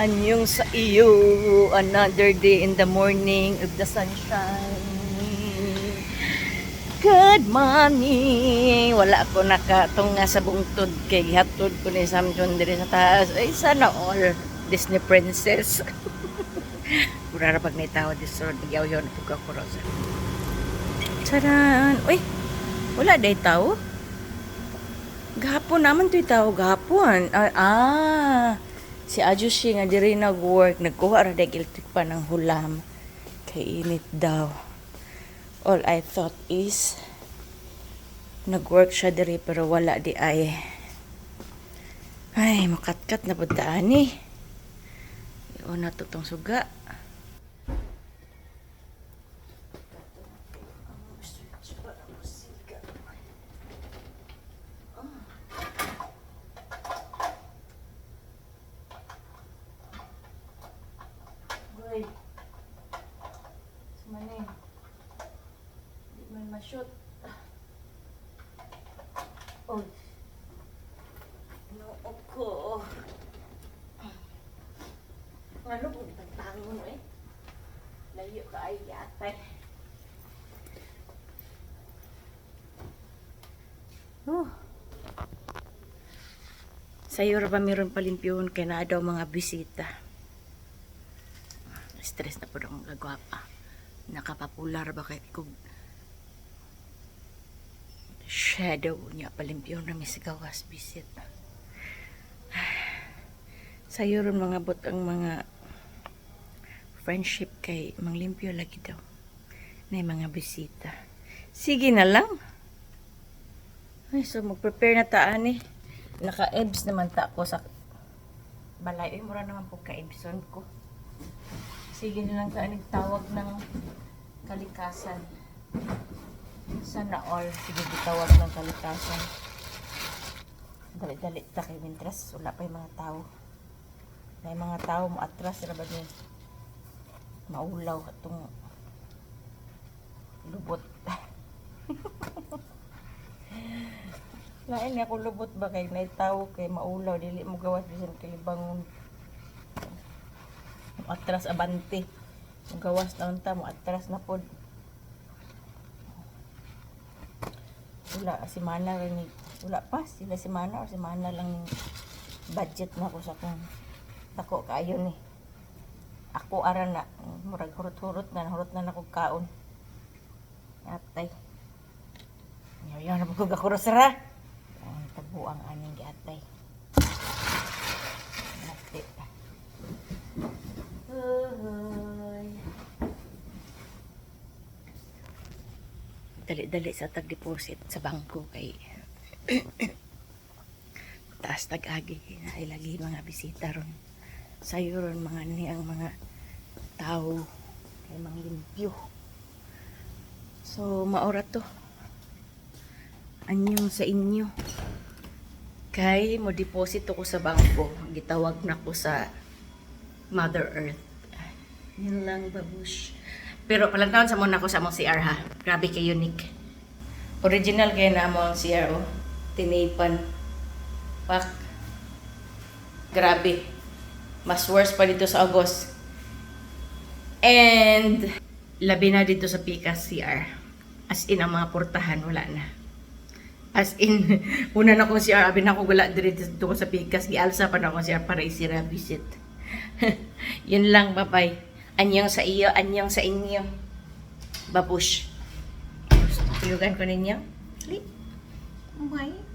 Anyong sa iyo, another day in the morning of the sunshine. Good morning! Wala ako nakatunga sa bungtod kay gihatod ko ni Samson diri sa taas. Ay, sana all Disney princess. Kurara pag naitawa di sunod, nagyaw yun, puga ko rosa. Taran! Uy! Wala day tao? Gahapon naman to'y tao, gahapon. Ah, ah si Ajushi nga diri nag-work, nagkuha ra dag electric pa ng hulam. Kay init daw. All I thought is nag-work siya diri pero wala di ay. Ay, makatkat na budaan ni. Iyo na to tong suga. Good. Sumani. Ma-shoot. Oh. No, ako. Ano po itang tangon eh? Layo ka ay yatay. Oh. Sayo ra ba meron palimpyon kay na daw mga bisita. Stress na po akong gagwapa. Nakapapular ba kay kog shadow niya palimpyon na gawas visit. Sayo ron mga bot ang mga friendship kay manglimpyo lagi daw na mga bisita. Sige na lang. Ay, so mag-prepare na taan eh. Naka-ebs naman ta ako sa balay. Ay, mura naman po ka-ebson ko. Sige na lang taan tawag ng kalikasan. Sana all. Sige, tawag ng kalikasan. Dali-dali ta kay Mintras. Wala pa yung mga tao. Yung mga tao mo atras. Sila ba niya? Maulaw itong lubot. Lain ako lubot ba kay naitaw kay maulaw dili mo gawas bisan kay bangon. Atras abante. Gawas na unta mo atras na pod. Wala si mana rin wala pa sila si mana or si mana lang budget na ko sa kung tako kayo ni. Ako ara na murag hurot-hurot na hurot na nako kaon. Atay. Yaw na ko gakurosra. Ang tabo ang aning giatay. Dali-dali sa tag-deposit sa bangko kay taas tag-agi ilagi mga bisita ron. Sayo ron mga ni ang mga tao kay mga limpyo. So, maura to. Anyong sa inyo. Kay mo deposit ko sa bangko. Gitawag na ko sa Mother Earth. Yun lang, babush. Pero palagtaon sa muna ko sa mong CR ha. Grabe kay unique. Original kay na mo ang CR oh. Tinipan. Pak. Grabe. Mas worse pa dito sa August. And labi na dito sa Picas CR. As in, ang mga portahan, wala na. As in, una na kong CR, abi na ako wala dito ko sa Picas. Gialsa pa na akong CR para isira visit. Yun lang, babay. Anyang sa iyo, anyang sa inyo. Babush. Tuyugan ko ninyo. Sleep. Bye.